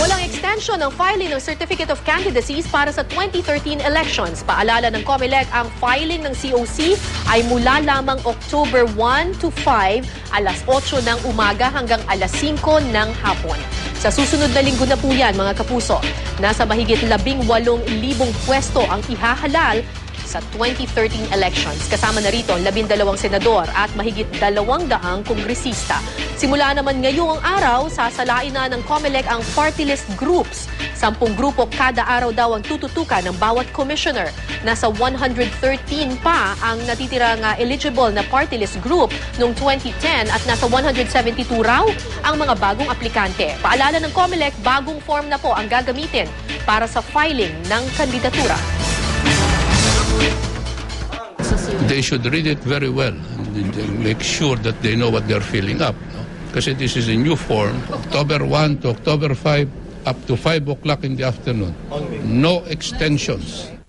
Walang extension ng filing ng Certificate of Candidacies para sa 2013 elections. Paalala ng COMELEC, ang filing ng COC ay mula lamang October 1 to 5, alas 8 ng umaga hanggang alas 5 ng hapon. Sa susunod na linggo na po yan, mga kapuso, nasa mahigit 18,000 pwesto ang ihahalal sa 2013 elections. Kasama na rito ang 12 senador at mahigit 200 kongresista. Simula naman ngayong araw, sasalain na ng COMELEC ang party list groups. Sampung grupo kada araw daw ang tututukan ng bawat commissioner. Nasa 113 pa ang natitirang eligible na party list group noong 2010 at nasa 172 raw ang mga bagong aplikante. Paalala ng COMELEC, bagong form na po ang gagamitin para sa filing ng kandidatura. They should read it very well and make sure that they know what they're filling up. No? Kasi this is a new form, October 1 to October 5, up to 5 o'clock in the afternoon. No extensions.